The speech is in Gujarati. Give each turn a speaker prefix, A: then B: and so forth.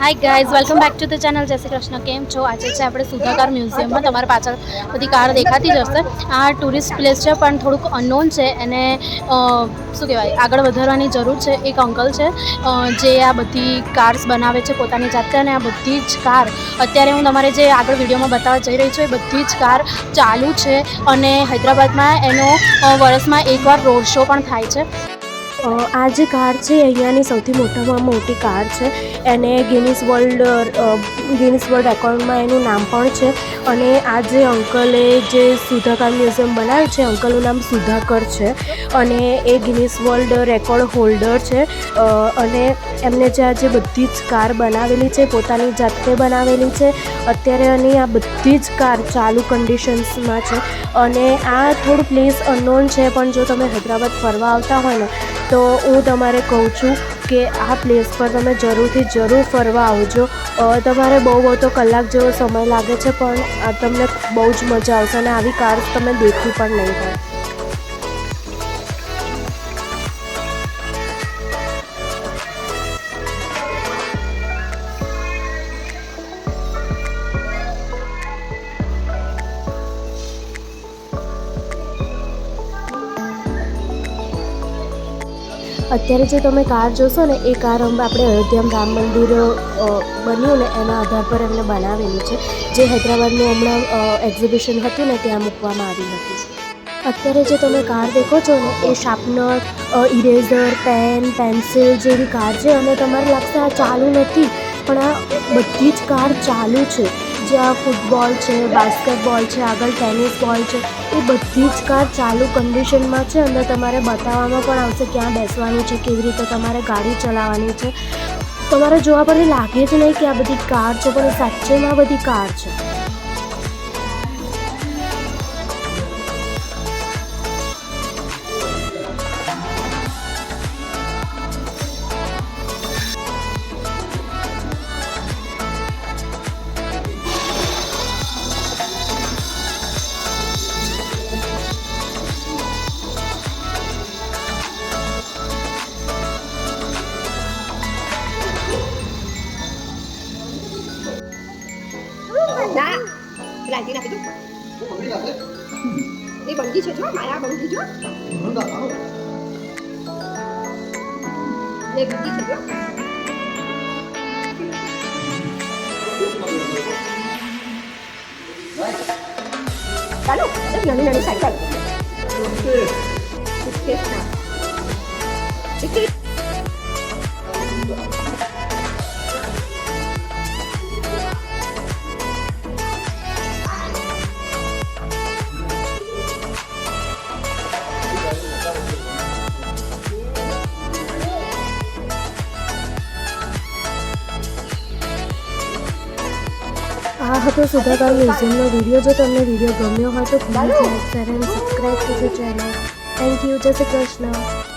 A: Hi guys welcome back to the channel Jai Shri Krishna. કેમ છો? આજે છે આપણે સુધાકાર મ્યુઝિયમમાં. તમારા પાછળ બધી કાર દેખાતી જ હશે. આ ટુરિસ્ટ પ્લેસ છે, પણ થોડુંક અનનોન છે એને શું કહેવાય, આગળ વધારવાની જરૂર છે. એક અંકલ છે જે આ બધી કાર્સ બનાવે છે પોતાની જાતે અને આ બધી જ કાર અત્યારે હું તમારે જે આગળ વિડીયોમાં બતાવવા જઈ રહી છું, એ બધી જ કાર ચાલુ છે અને હૈદરાબાદમાં એનો વર્ષમાં એકવાર રોડ શો પણ થાય છે.
B: આ જે કાર છે અહીંયાની સૌથી મોટામાં મોટી કાર છે. એને ગિનિસ વર્લ્ડ ગિનિસ વર્લ્ડ રેકોર્ડમાં એનું નામ પણ છે. અને આ જે અંકલે જે સુધાકર મ્યુઝિયમ બનાવ્યું છે, અંકલનું નામ સુધાકર છે. અને એ ગિનિસ વર્લ્ડ રેકોર્ડ હોલ્ડર છે. અને એમને જે આ જે બધી જ કાર બનાવેલી છે, પોતાની જાતે બનાવેલી છે, અત્યારે એની આ બધી જ કાર ચાલુ કન્ડિશન્સમાં છે. અને આ થોડું પ્લેસ અનનોન છે, પણ જો તમે હૈદરાબાદ ફરવા આવતા હોય ને તો હું તમારે કહું છું કે આ પ્લેસ પર તમે જરૂરથી જરૂર ફરવા આવજો. તમારે બહુ બહુ તો કલાક જેવો સમય લાગે છે, પણ તમને બહુ જ મજા આવશે અને આવી કાર્સ તમે દેખી પણ નહીં હોય. અત્યારે જે તમે કાર જોશો ને, એ કાર આપણે અયોધ્યામ રામ મંદિર બન્યું ને, એના આધાર પર એમને બનાવેલી છે. જે હૈદરાબાદનું હમણાં એક્ઝિબિશન હતું ને, ત્યાં મૂકવામાં આવી હતી. અત્યારે જે તમે કાર દેખો છો ને, એ શાર્પનર ઇરેઝર પેન પેન્સિલ જેવી કાર છે અને તમારે લાગશે આ ચાલુ નથી, પણ આ બધી જ કાર ચાલુ છે. જે આ ફૂટબોલ છે, બાસ્કેટબોલ છે, આગળ ટેનિસ બોલ છે, એ બધી જ કાર ચાલુ કન્ડિશનમાં છે અને તમારે બતાવવામાં પણ આવશે ક્યાં બેસવાનું છે, કેવી રીતે તમારે ગાડી ચલાવવાની છે. તમારે જોવા પરથી લાગે જ નહીં કે આ બધી કાર છે, પણ સાચેમાં બધી કાર છે.
C: ના બ્રાન્ડી નાખી દો એ બંગી છે જો માયા બંગી જો એ બંગી છે જો ચાલો એક નાની નાની સાયકલ સુટકેસ ના ટિકિટ
B: આ હતો સુધાકાર મ્યુઝિયમનો વીડિયો. જો તમને વીડિયો ગમ્યો હોય તો please like share subscribe to channel thank you Jai Shri Krishna.